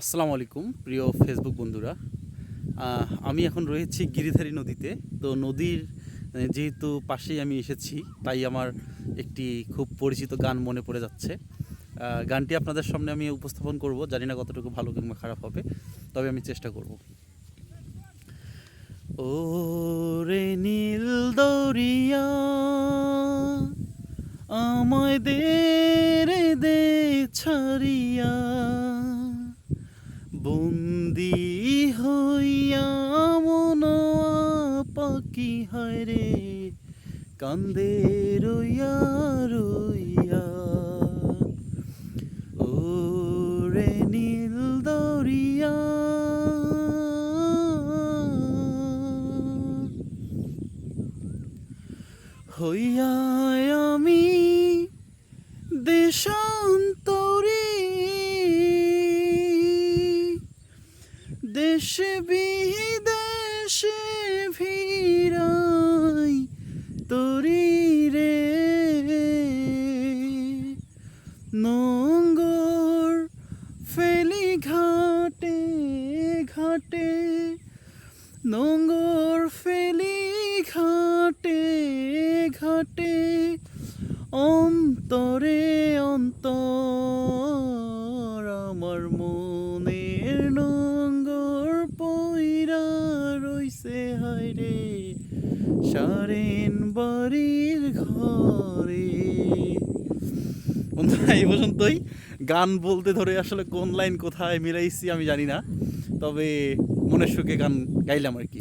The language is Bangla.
আসসালামু আলাইকুম, প্রিয় ফেসবুক বন্ধুরা। আমি এখন রয়েছি গিরিধারী নদীতে। তো নদীর যেহেতু পাশেই আমি এসেছি, তাই আমার একটি খুব পরিচিত গান মনে পড়ে যাচ্ছে। গানটি আপনাদের সামনে আমি উপস্থাপন করব। জানি না কতটুকু ভালো কিংবা খারাপ হবে, তবে আমি চেষ্টা করব। ও রে নীল দরিয়া, আমায় দে রে দে ছাড়িয়া। বন্দি হইয়া মন পাকি হয় রে, কান্দে রইয়া রইয়া। ও রে নীল দরিয়া হইয়া আমি দেশান্তরী দেশে বিদেশে ভিড়াই তরি রে। নঙ্গর ফেলি ঘাটে ঘাটে, নঙ্গর ফেলি ঘাটে ঘাটে, অন্তরে অন্তর আমার মনের সারেন বাড়ির ঘরে। এই পর্যন্তই। গান বলতে ধরে আসলে কোন লাইন কোথায় মিলাইছি আমি জানি না, তবে মনের সুখে গান গাইলাম আর কি।